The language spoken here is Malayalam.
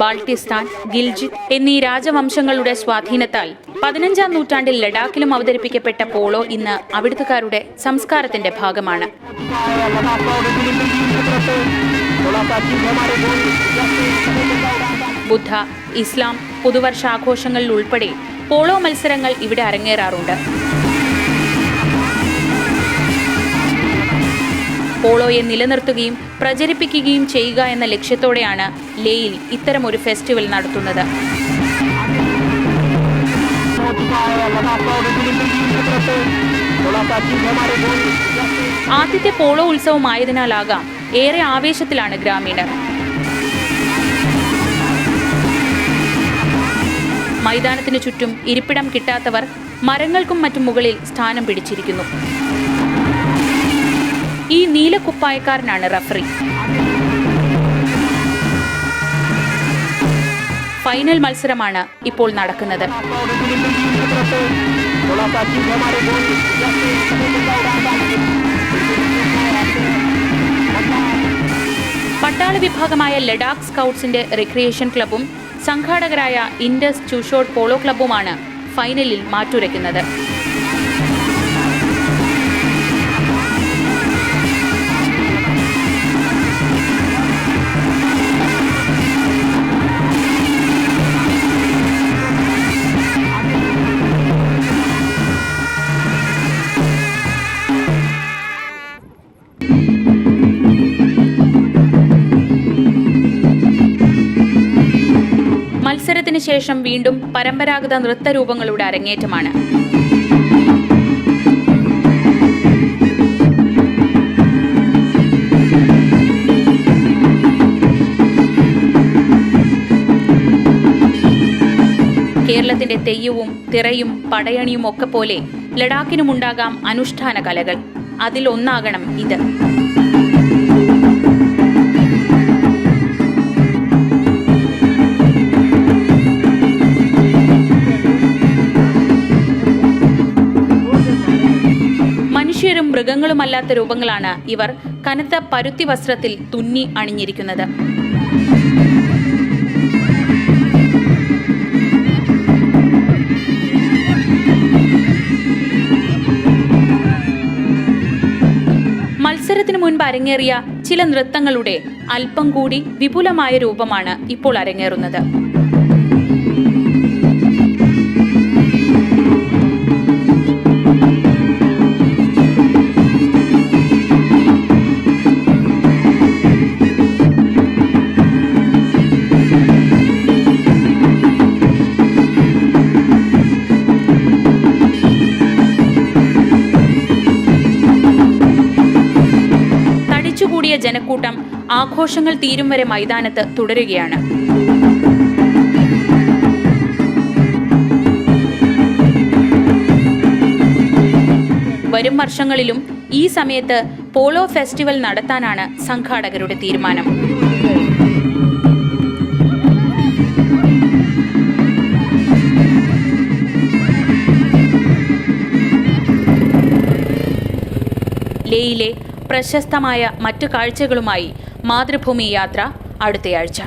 ബാൾട്ടിസ്ഥാൻ ഗിൽജിത്ത് എന്നീ രാജവംശങ്ങളുടെ സ്വാധീനത്താൽ പതിനഞ്ചാം നൂറ്റാണ്ടിൽ ലഡാക്കിലും അവതരിപ്പിക്കപ്പെട്ട പോളോ ഇന്ന് അവിടുത്തുകാരുടെ സംസ്കാരത്തിന്റെ ഭാഗമാണ്. ബുദ്ധ ഇസ്ലാം പുതുവർഷാഘോഷങ്ങളിൽ ഉൾപ്പെടെ പോളോ മത്സരങ്ങൾ ഇവിടെ അരങ്ങേറാറുണ്ട്. പോളോയെ നിലനിർത്തുകയും പ്രചരിപ്പിക്കുകയും ചെയ്യുക എന്ന ലക്ഷ്യത്തോടെയാണ് ലേയിൽ ഇത്തരമൊരു ഫെസ്റ്റിവൽ നടത്തുന്നത്. ആദ്യത്തെ പോളോ ഉത്സവമായതിനാലാകാം ഏറെ ആവേശത്തിലാണ് ഗ്രാമീണർ. മൈതാനത്തിന് ചുറ്റും ഇരിപ്പിടം കിട്ടാത്തവർ മരങ്ങൾക്കും മറ്റും മുകളിൽ സ്ഥാനം പിടിച്ചിരിക്കുന്നു. ഈ നീലക്കുപ്പായക്കാരനാണ് റഫറി. ഫൈനൽ മത്സരമാണ് ഇപ്പോൾ നടക്കുന്നത്. പട്ടാള വിഭാഗമായ ലഡാക്ക് സ്കൗട്ട്സിന്റെ റിക്രിയേഷൻ ക്ലബും സംഘാടകരായ ഇൻഡസ് ചുഷോഡ് പോളോ ക്ലബ്ബുമാണ് ഫൈനലിൽ മാറ്റുരയ്ക്കുന്നത്. ശേഷം വീണ്ടും പരമ്പരാഗത നൃത്തരൂപങ്ങളുടെ അരങ്ങേറ്റമാണ്. കേരളത്തിന്റെ തെയ്യവും തിറയും പടയണിയും ഒക്കെ പോലെ ലഡാക്കിനുമുണ്ടാകാം അനുഷ്ഠാന കലകൾ. അതിൽ ഒന്നാകണം ഇത്. മൃഗങ്ങളുമല്ലാത്ത രൂപങ്ങളാണ് ഇവർ കനത്ത പരുത്തി വസ്ത്രത്തിൽ തുന്നി അണിഞ്ഞിരിക്കുന്നത്. മത്സരത്തിന് മുൻപ് അരങ്ങേറിയ ചില നൃത്തങ്ങളുടെ അല്പം കൂടി വിപുലമായ രൂപമാണ് ഇപ്പോൾ അരങ്ങേറുന്നത്. ജനക്കൂട്ടം ആഘോഷങ്ങൾ തീരും വരെ മൈതാനത്ത് തുടരുകയാണ്. വരും വർഷങ്ങളിലും ഈ സമയത്ത് പോളോ ഫെസ്റ്റിവൽ നടത്താനാണ് സംഘാടകരുടെ തീരുമാനം. ലേയിലെ പ്രശസ്തമായ മറ്റു കാഴ്ചകളുമായി മാതൃഭൂമി യാത്ര അടുത്തയാഴ്ച.